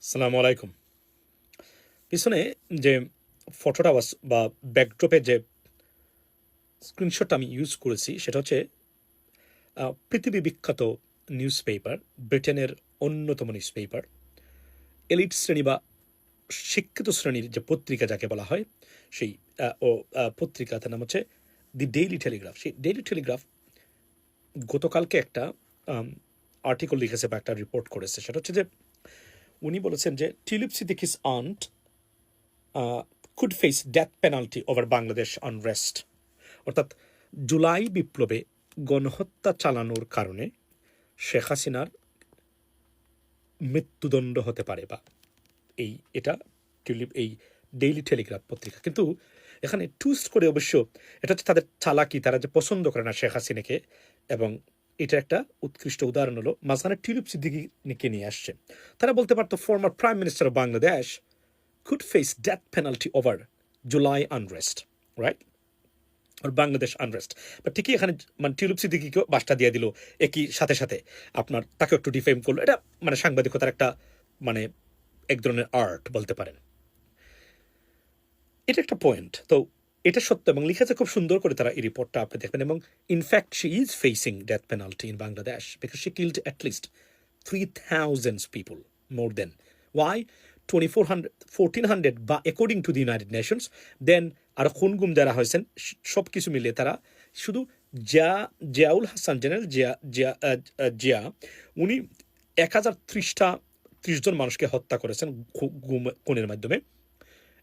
সালামু আলাইকুম। পিছনে যে ফটোটা বা- ব্যাকড্রপে যে স্ক্রিনশটটা আমি ইউজ করেছি, সেটা হচ্ছে পৃথিবী বিখ্যাত নিউজ পেপার ব্রিটেনের অন্যতম নিউজ পেপার এলিট শ্রেণি বা শিক্ষিত শ্রেণির যে পত্রিকা যাকে বলা হয়, সেই ও পত্রিকা তার নাম হচ্ছে দি ডেইলি টেলিগ্রাফ সেই ডেইলি টেলিগ্রাফ গতকালকে একটা আর্টিকেল লিখেছে বা একটা রিপোর্ট করেছে। সেটা হচ্ছে যে উনি বলেছেন যে, Tulip Siddiq's aunt could face death penalty over Bangladesh unrest অর্থাৎ জুলাই বিপ্লবে গণহত্যা চালানোর কারণে শেখ হাসিনার মৃত্যুদণ্ড হতে পারে বা এই, এটা টিউলিপ এই ডেইলি টেলিগ্রাফ পত্রিকা। কিন্তু এখানে টুইস্ট করে অবশ্য, এটা হচ্ছে তাদের চালাকি, তারা যে পছন্দ করে না শেখ হাসিনাকে এবং এটা একটা উৎকৃষ্ট উদাহরণ হলো। মাঝখানে টিউলিপ সিদ্দিকিকে নিয়ে আসছে। তারা বলতে পারতো former prime minister of Bangladesh could face death penalty over July unrest, right? or Bangladesh unrest বা ঠিকই এখানে মানে টিউলিপ সিদ্দিকিকেও বাসটা দিয়ে দিল একই সাথে সাথে। আপনার তাকে একটু ডিফেম করল। এটা মানে সাংবাদিকতার একটা মানে এক ধরনের আর্ট বলতে পারেন। এটা একটা পয়েন্ট তো এটা সত্য এবং লিখেছে খুব সুন্দর করে তারা এই রিপোর্টটা আপনি দেখবেন এবং in fact she is facing death penalty in Bangladesh because she killed at least three thousands people more than why twenty four hundred fourteen hundred বা according to the United Nations then আরও খুন গুম যারা হয়েছেন সব কিছু মিলিয়ে তারা শুধু জিয়া, জিয়াউল হাসান জেনারেল, জিয়া জিয়া জিয়া, উনি এক হাজার ত্রিশটা, ত্রিশ জন মানুষকে হত্যা করেছেন খুনের মাধ্যমে।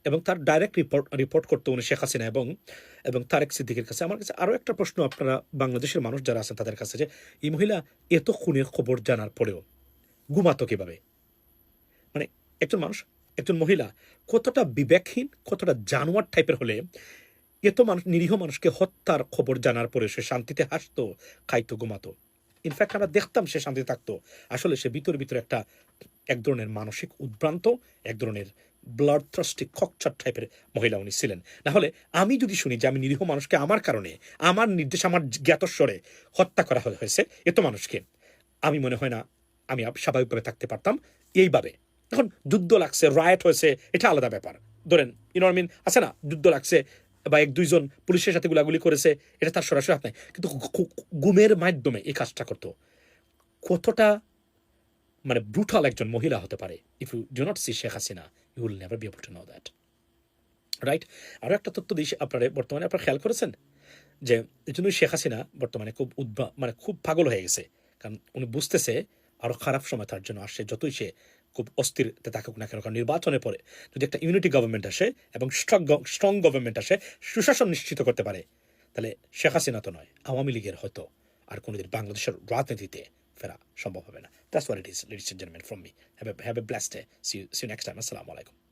এবং তার ডাইরেক্ট রিপোর্ট রিপোর্ট করতে উনি শেখ হাসিনা এবং এবং তারেক সিদ্দিকের কাছে। আমার কাছে আরও একটা প্রশ্ন আপনারা বাংলাদেশের মানুষ যারা আছেন তাদের কাছে যে, এই মহিলা এত খুনের খবর জানার পরেও ঘুমাতো কীভাবে? মানে একজন মানুষ, একজন মহিলা কতটা বিবেকহীন, কতটা জানোয়ার টাইপের হলে এত মানুষ, নিরীহ মানুষকে হত্যার খবর জানার পরে সে শান্তিতে হাসতো, খাইতো, ঘুমাতো। ইনফ্যাক্ট আমরা দেখতাম সে শান্তিতে থাকতো। আসলে সে ভিতরে ভিতরে একটা, এক ধরনের মানসিক উদ্ভ্রান্ত, এক ধরনের ব্লাড থ্রাস্টিক খকচার টাইপের মহিলা উনি ছিলেন। না হলে আমি যদি শুনি যে আমি নিরীহ মানুষকে আমার কারণে, আমার নির্দেশ, আমার জ্ঞাতস্বরে হত্যা করা হয়েছে এত মানুষকে। আমি মনে হয় না আমি স্বাভাবিকভাবে থাকতে পারতাম এইভাবে। এখন যুদ্ধ লাগছে রায়ট হয়েছে, এটা আলাদা ব্যাপার। ধরেন ইনরমিন আছে না? যুদ্ধ লাগছে, বা এক দুইজন পুলিশের সাথে গুলাগুলি করেছে, এটা তার সরাসরি হাত নাই। কিন্তু গুমের মাধ্যমে এই কাজটা করতো। কতটা মানে ব্রুটাল একজন মহিলা হতে পারে if you do not see Sheikh Hasina you will never be able to know that right আরও একটা তথ্য দিই আপনারা, বর্তমানে আপনারা খেয়াল করেছেন? যে এই জন্যই শেখ হাসিনা বর্তমানে খুব উদ্ভা মানে খুব পাগল হয়ে গেছে। কারণ উনি বুঝতেছে আরও খারাপ সময় তার জন্য আসছে, যতই সে খুব অস্থির থাকুক না কেন, কারণ নির্বাচনের পরে যদি একটা ইউনিটি গভর্নমেন্ট আসে এবং স্ট্রং গভর্নমেন্ট আসে, সুশাসন নিশ্চিত করতে পারে, তাহলে শেখ হাসিনা তো নয়, আওয়ামী লীগের হয়তো আর কোনোদিন বাংলাদেশের রাজনীতিতে ফেরা সম্ভব হবে না। That's what it is ladies gentleman from me have a have a blast day see you next time আসসালামু আলাইকুম